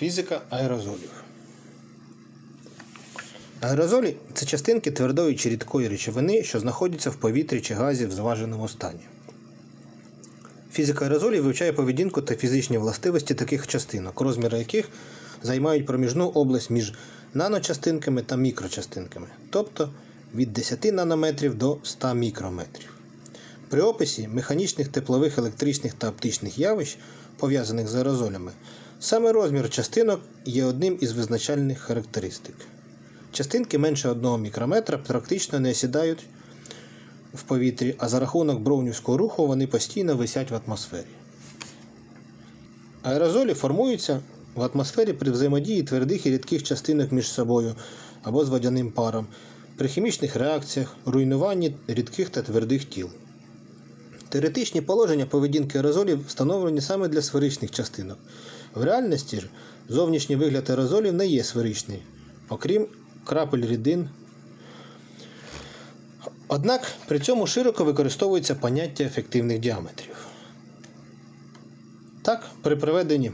Фізика аерозолів. Аерозолі це частинки твердої чи рідкої речовини, що знаходяться в повітрі чи газі в зваженому стані. Фізика аерозолів вивчає поведінку та фізичні властивості таких частинок, розміри яких займають проміжну область між наночастинками та мікрочастинками, тобто від 10 нанометрів до 100 мікрометрів. При описі механічних, теплових, електричних та оптичних явищ, пов'язаних з аерозолями, саме розмір частинок є одним із визначальних характеристик. Частинки менше 1 мікрометра практично не осідають в повітрі, а за рахунок броунівського руху вони постійно висять в атмосфері. Аерозолі формуються в атмосфері при взаємодії твердих і рідких частинок між собою або з водяним паром, при хімічних реакціях, руйнуванні рідких та твердих тіл. Теоретичні положення поведінки аерозолів встановлені саме для сферичних частинок. В реальності ж зовнішній вигляд аерозолів не є сферичний, окрім крапель рідин. Однак при цьому широко використовується поняття ефективних діаметрів. Так, при проведенні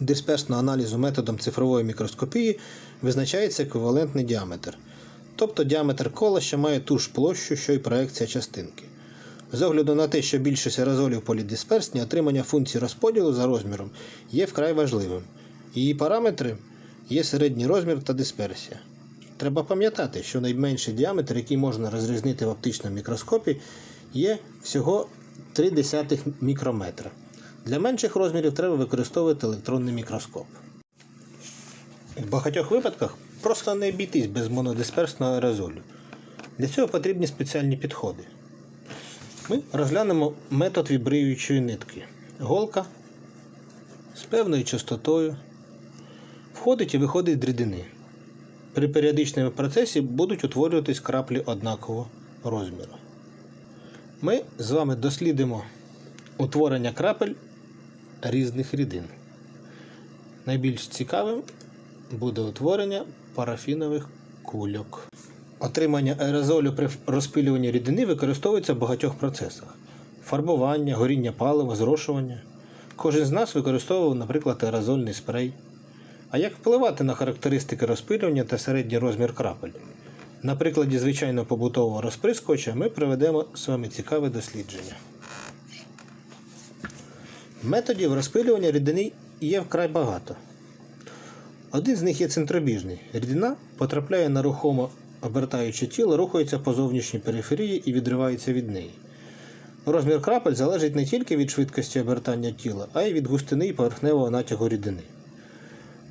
дисперсного аналізу методом цифрової мікроскопії визначається еквівалентний діаметр, тобто діаметр кола, що має ту ж площу, що й проекція частинки. З огляду на те, що більшість аерозолів полідисперсні, отримання функції розподілу за розміром є вкрай важливим. Її параметри є середній розмір та дисперсія. Треба пам'ятати, що найменший діаметр, який можна розрізнити в оптичному мікроскопі, є всього 0,3 мікрометра. Для менших розмірів треба використовувати електронний мікроскоп. В багатьох випадках просто не обійтись без монодисперсного аерозолю. Для цього потрібні спеціальні підходи. Ми розглянемо метод вібриюючої нитки. Голка з певною частотою входить і виходить рідини. При періодичному процесі будуть утворюватись краплі однакового розміру. Ми з вами дослідимо утворення крапель різних рідин. Найбільш цікавим буде утворення парафінових кульок. Отримання аерозолю при розпилюванні рідини використовується в багатьох процесах: фарбування, горіння палива, зрошування. Кожен з нас використовував, наприклад, аерозольний спрей. А як впливати на характеристики розпилювання та середній розмір крапель? На прикладі звичайного побутового розприскувача ми проведемо з вами цікаве дослідження. Методів розпилювання рідини є вкрай багато. Один з них є центробіжний. Рідина потрапляє на рухомо обертаюче тіло, рухається по зовнішній периферії і відривається від неї. Розмір крапель залежить не тільки від швидкості обертання тіла, а й від густини і поверхневого натягу рідини.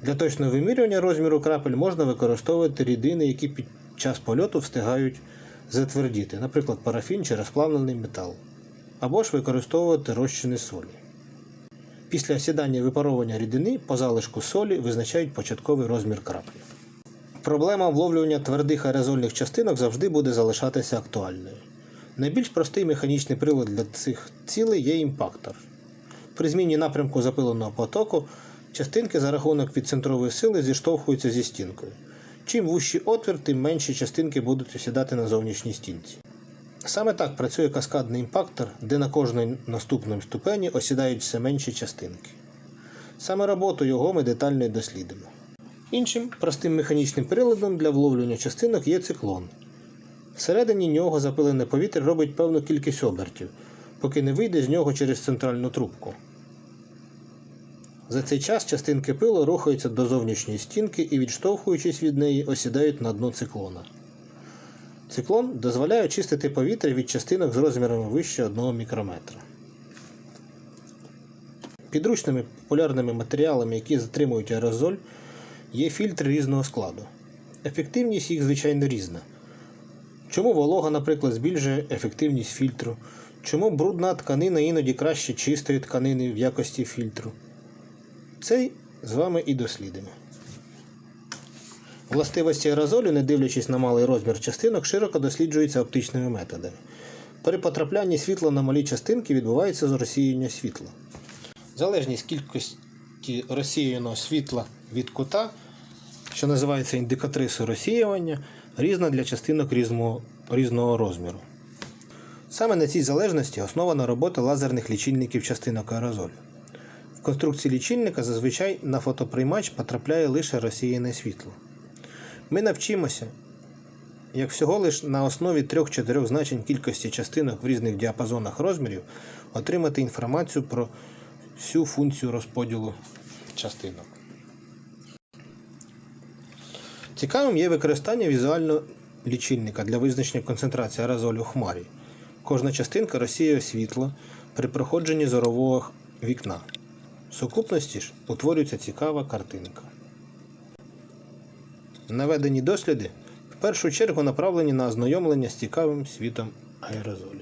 Для точного вимірювання розміру крапель можна використовувати рідини, які під час польоту встигають затвердіти, наприклад, парафін чи розплавлений метал, або ж використовувати розчини солі. Після осідання випаровування рідини по залишку солі визначають початковий розмір краплі. Проблема вловлювання твердих аерозольних частинок завжди буде залишатися актуальною. Найбільш простий механічний прилад для цих цілей є імпактор. При зміні напрямку запиленого потоку частинки за рахунок відцентрової сили зіштовхуються зі стінкою. Чим вущий отвір, тим менші частинки будуть осідати на зовнішній стінці. Саме так працює каскадний імпактор, де на кожній наступному ступені осідають все менші частинки. Саме роботу його ми детально дослідимо. Іншим простим механічним приладом для вловлювання частинок є циклон. Всередині нього запилене повітря робить певну кількість обертів, поки не вийде з нього через центральну трубку. За цей час частинки пилу рухаються до зовнішньої стінки і, відштовхуючись від неї, осідають на дно циклона. Циклон дозволяє очистити повітря від частинок з розмірами вище 1 мікрометра. Підручними популярними матеріалами, які затримують аерозоль, є фільтри різного складу. Ефективність їх, звичайно, різна. Чому волога, наприклад, збільшує ефективність фільтру? Чому брудна тканина іноді краще чистої тканини в якості фільтру? Це з вами і дослідимо. Властивості аерозолю, не дивлячись на малий розмір частинок, широко досліджуються оптичними методами. При потраплянні світла на малі частинки відбувається розсіяння світла. Залежність кількості розсіяного світла від кута, що називається індикатрисою розсіювання, різна для частинок різного, різного розміру. Саме на цій залежності основана робота лазерних лічильників частинок аерозолю. В конструкції лічильника зазвичай на фотоприймач потрапляє лише розсіяне світло. Ми навчимося, як всього лише на основі 3-4 значень кількості частинок в різних діапазонах розмірів отримати інформацію про всю функцію розподілу частинок. Цікавим є використання візуального лічильника для визначення концентрації аерозолю в хмарі. Кожна частинка розсіює світло при проходженні зорового вікна. В сукупності ж утворюється цікава картинка. Наведені досліди в першу чергу направлені на ознайомлення з цікавим світом аерозолю.